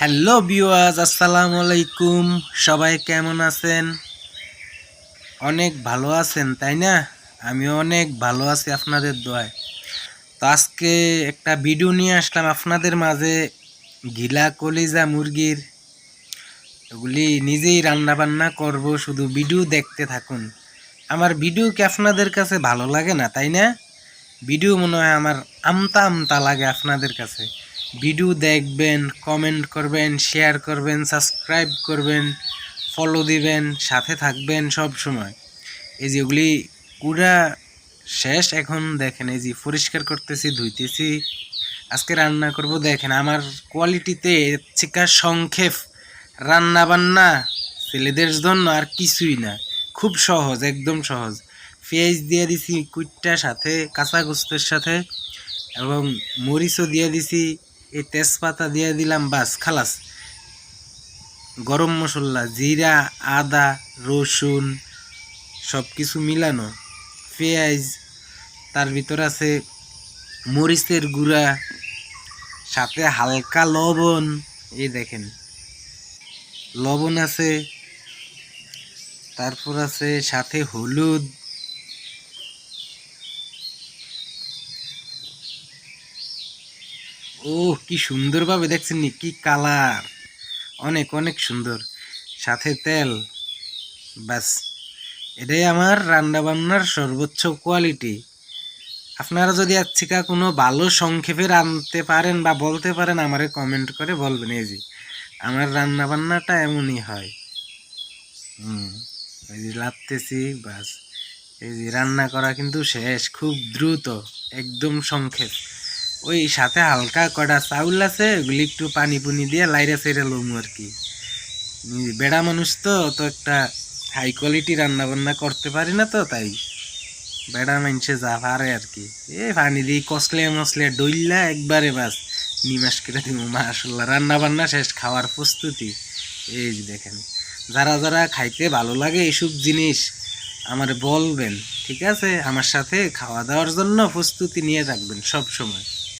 Hello বিওয়াজ আসসালামু আলাইকুম। সবাই কেমন আছেন? অনেক ভালো আছেন, তাই না? আমিও অনেক ভালো আছি আপনাদের দোয়ায়। তো আজকে একটা ভিডিও নিয়ে আসলাম আপনাদের মাঝে। গিলা কলিজা মুরগির। এগুলি নিজেই রান্না বান্না করব, শুধু ভিডিও দেখতে থাকুন। আমার ভিডিও কি আপনাদের কাছে ভালো লাগে না, তাই না? ভিডিও মনে হয় আমার আমতা আমতা লাগে আপনাদের কাছে। ভিডিও দেখবেন কমেন্ট করবেন শেয়ার করবেন সাবস্ক্রাইব করবেন ফলো দিবেন, সাথে থাকবেন সব সময়। এই যেগুলি পুরা শেষ, এখন দেখেন এই যে পরিষ্কার করতেছি, ধুইতেছি, আজকে রান্না করব, দেখেন আমার কোয়ালিটিতে চিকা সংক্ষেপ রান্না বান্না ছেলেদের জন্য আর কিছুই না। খুব সহজ, একদম সহজ। পেঁয়াজ দিয়ে দিছি কুইটটা সাথে, কাঁচা গোস্তের সাথে, এবং মরিচও দিয়ে দিছি এই তেজপাতা দিয়ে দিলাম বাস, খালাস। গরম মশলা, জিরা, আদা, রসুন সব কিছু মিলানো। পেঁয়াজ, তার ভিতর আছে মরিচের গুঁড়া, সাথে হালকা লবণ। এই দেখেন। লবণ আছে, তারপর আছে সাথে হলুদ। ও কি সুন্দরভাবে দেখছেন নি, কি কালার। অনেক অনেক সুন্দর। সাথে তেল। ব্যাস, এটাই আমার রান্না বান্নার সর্বোচ্চ কোয়ালিটি। আপনারা যদি আজকে কোনো ভালো সংক্ষেপে রাঁধতে পারেন বা বলতে পারেন, আমারে কমেন্ট করে বলবেন, এই যে, আমার রান্না বান্নাটা এমনই হয়। হুম, এই যে লাপতেছি বাস এই যে রান্না করা কিন্তু শেষ, খুব দ্রুত, একদম সংক্ষেপ। ওই সাথে হালকা কটা চাউল আছে ওগুলি একটু পানি পুনি দিয়ে লাইরা সাইরা লমু আর কি। বেড়া মানুষ তো তো একটা হাই কোয়ালিটি রান্না বান্না করতে পারি না তো, তাই বেড়া মানুষে যা পারে আর কি। এ পানি দিয়ে কসলে মসলে ডইল্লা একবারে বাস নিমাস করে দিব মাসাল্লাহ রান্না বান্না শেষ, খাওয়ার প্রস্তুতি। এই দেখেন, যারা যারা খাইতে ভালো লাগে এইসব জিনিস আমার বলবেন, ঠিক আছে? আমার সাথে খাওয়া দাওয়ার জন্য প্রস্তুতি নিয়ে রাখবেন সব সময়।